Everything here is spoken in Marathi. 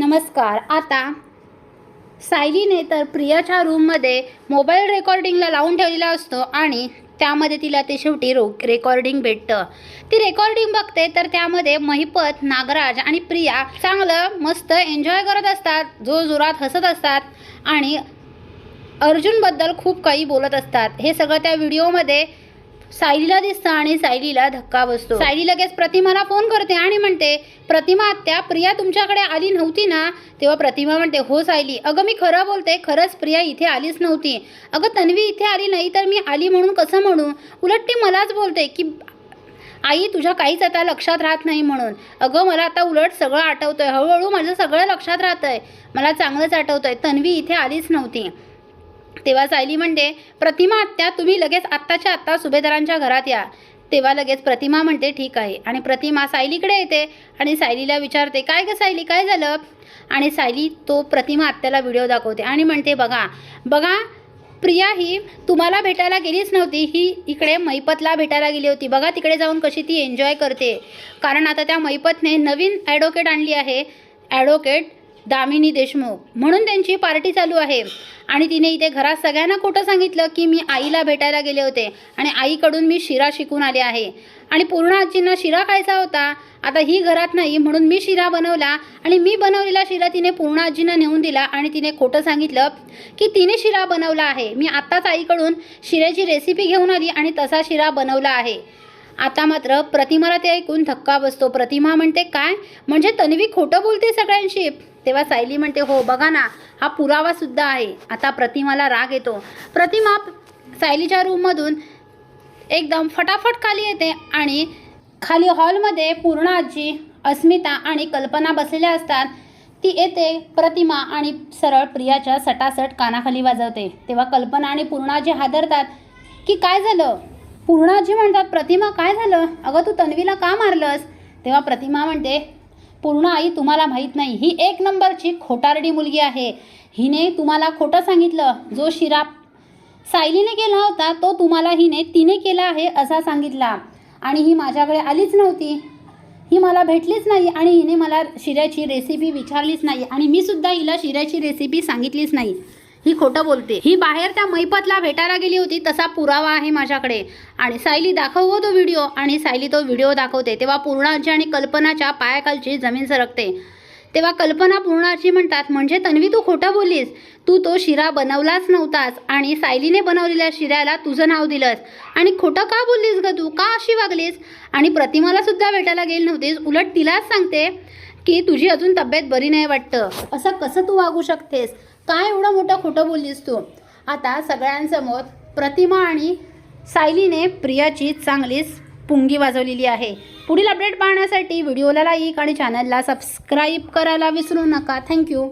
नमस्कार. आता सायलीने तर प्रियाच्या रूममध्ये मोबाईल रेकॉर्डिंगला लावून ठेवलेला असतो आणि त्यामध्ये तिला ते शेवटी रो रेकॉर्डिंग भेटतं. ती रेकॉर्डिंग बघते तर त्यामध्ये महिपत नागराज आणि प्रिया चांगलं मस्त एन्जॉय करत असतात जो जोरात हसत असतात आणि अर्जुनबद्दल खूप काही बोलत असतात. हे सगळं त्या व्हिडिओमध्ये सायलीला दिसतं आणि सायलीला धक्का बसतो. सायली लगेच प्रतिमाला फोन करते आणि म्हणते प्रतिमा आत्या प्रिया तुमच्याकडे आली नव्हती ना? तेव्हा प्रतिमा म्हणते हो सायली. अगं मी खरं बोलते खरंच प्रिया इथे आलीच नव्हती. अगं तन्वी इथे आली नाही तर मी आली म्हणून कसं म्हणू? उलट ती मलाच बोलते की आई तुझ्या काहीच आता लक्षात राहत नाही म्हणून. अगं मला आता उलट सगळं आठवतंय. हळूहळू माझं सगळं लक्षात राहतंय. मला चांगलंच आठवतंय. तन्वी इथे आलीच नव्हती. तेव्हा सायली म्हणते प्रतिमा आत्या तुम्ही लगेच आत्ताच्या आत्ता सुभेदारांच्या घरात या. तेव्हा लगेच प्रतिमा म्हणते ठीक आहे. आणि प्रतिमा सायलीकडे येते आणि सायलीला विचारते काय गं सायली काय झालं? आणि सायली तो प्रतिमा आत्याला व्हिडिओ दाखवते आणि म्हणते बघा बघा प्रिया ही तुम्हाला भेटायला गेलीच नव्हती. ही इकडे मैपतला भेटायला गेली होती. बघा तिकडे जाऊन कशी ती एन्जॉय करते. कारण आता त्या मैपतने नवीन ॲडव्होकेट आणली आहे. ॲडव्होकेट दामिनी देशमुख म्हणून त्यांची पार्टी चालू आहे. आणि तिने इथे घरात सगळ्यांना खोटं सांगितलं की मी आईला भेटायला गेले होते आणि आईकडून मी शिरा शिकून आले आहे. आणि पूर्ण आजींना शिरा खायचा होता. आता ही घरात नाही म्हणून मी शिरा बनवला आणि मी बनवलेला शिरा तिने पूर्ण आजींना नेऊन दिला आणि तिने खोटं सांगितलं की तिने शिरा बनवला आहे. मी आत्ताच आईकडून शिऱ्याची रेसिपी घेऊन आली आणि तसा शिरा बनवला आहे. आता मात्र प्रतिमाला ते ऐकून धक्का बसतो. प्रतिमा म्हणते काय? म्हणजे तन्वी खोटं बोलते सगळ्यांशी? तेव्हा सायली म्हणते हो बघा ना हा पुरावा सुद्धा आहे. आता प्रतिमाला राग येतो. प्रतिमा सायलीच्या रूममधून एकदम फटाफट खाली येते आणि खाली हॉलमध्ये पूर्ण आजी अस्मिता आणि कल्पना बसलेल्या असतात. ती येते प्रतिमा आणि सरळ प्रियाच्या सटासट कानाखाली वाजवते. तेव्हा कल्पना आणि पूर्णाजी हादरतात की काय झालं? पूर्णाजी म्हणतात प्रतिमा काय झालं? अगं तू तन्वीला का मारलंस? तेव्हा प्रतिमा म्हणते पूर्ण आई तुम्हाला माहीत नाही ही एक नंबरची खोटारडी मुलगी आहे. हिने तुम्हाला खोटं सांगितलं. जो शिराप सायलीने केला होता तो तुम्हाला हिने तिने केला आहे असा सांगितला. आणि ही माझ्याकडे आलीच नव्हती. ही मला भेटलीच नाही आणि हिने मला शिऱ्याची रेसिपी विचारलीच नाही. आणि मी सुद्धा हिला शिऱ्याची रेसिपी सांगितलीच नाही. ही खोटं बोलते. ही बाहेर त्या मैपतला भेटायला गेली होती तसा पुरावा आहे माझ्याकडे. आणि सायली दाखव हो तो व्हिडिओ आणि सायली तो व्हिडिओ दाखवते. तेव्हा पूर्णाची आणि कल्पनाच्या पायाखालची जमीन सरकते. तेव्हा कल्पना पूर्णाची म्हणतात म्हणजे तन्वी तू खोटं बोललीस? तू तो शिरा बनवलाच नव्हतास आणि सायलीने बनवलेल्या शिऱ्याला तुझं नाव दिलंस. आणि खोटं का बोललीस ग तू? का अशी वागलीस? आणि प्रतिमाला सुद्धा भेटायला गेली नव्हतीस. उलट तिलाच सांगते की तुझी अजून तब्येत बरी नाही वाटतं. असं कसं तू वागू शकतेस? काय एवढं मोठं खोटं बोललीस तू? आता सगळ्यांसमोर प्रतिमा आणि सायलीने प्रियाची चांगलीच पुंगी वाजवलेली आहे. पुढील अपडेट पाहण्यासाठी व्हिडिओला लाईक आणि चॅनलला सबस्क्राईब करायला विसरू नका. थँक्यू